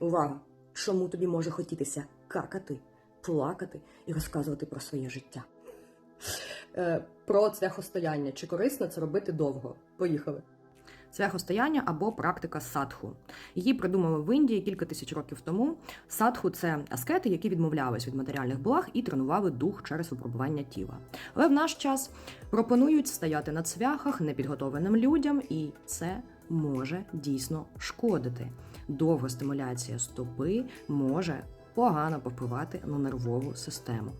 Увага! Чому тобі може хотітися какати, плакати і розказувати про своє життя? Е, про цвяхостояння. Чи корисно це робити довго? Поїхали. Цвяхостояння або практика садху. Її придумали в Індії кілька тисяч років тому. Садху це аскети, які відмовлялись від матеріальних благ і тренували дух через випробування тіла. Але в наш час пропонують стояти на цвяхах непідготовленим людям, і це може дійсно шкодити. Довга стимуляція стопи може погано повпливати на нервову систему.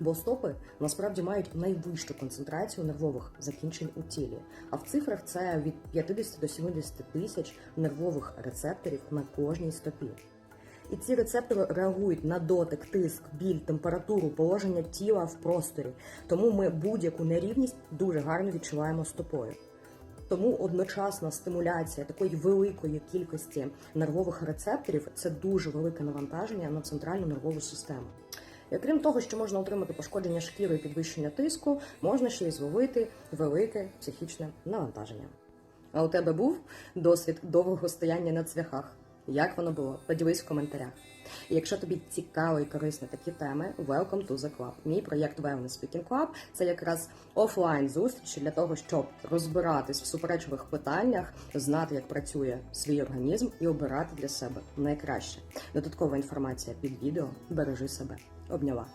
Бо стопи насправді мають найвищу концентрацію нервових закінчень у тілі. А в цифрах це від 50 до 70 тисяч нервових рецепторів на кожній стопі. І ці рецептори реагують на дотик, тиск, біль, температуру, положення тіла в просторі. Тому ми будь-яку нерівність дуже гарно відчуваємо стопою. Тому одночасна стимуляція такої великої кількості нервових рецепторів це дуже велике навантаження на центральну нервову систему. І крім того, що можна отримати пошкодження шкіри і підвищення тиску, можна ще й зловити велике психічне навантаження. А у тебе був досвід довгого стояння на цвяхах? Як воно було? Поділись в коментарях. І якщо тобі цікаво і корисно такі теми, welcome to the club. Мій проєкт Wellness Speaking Club – це якраз офлайн зустрічі для того, щоб розбиратись в суперечливих питаннях, знати, як працює свій організм і обирати для себе найкраще. Додаткова інформація під відео. Бережи себе. Обняла.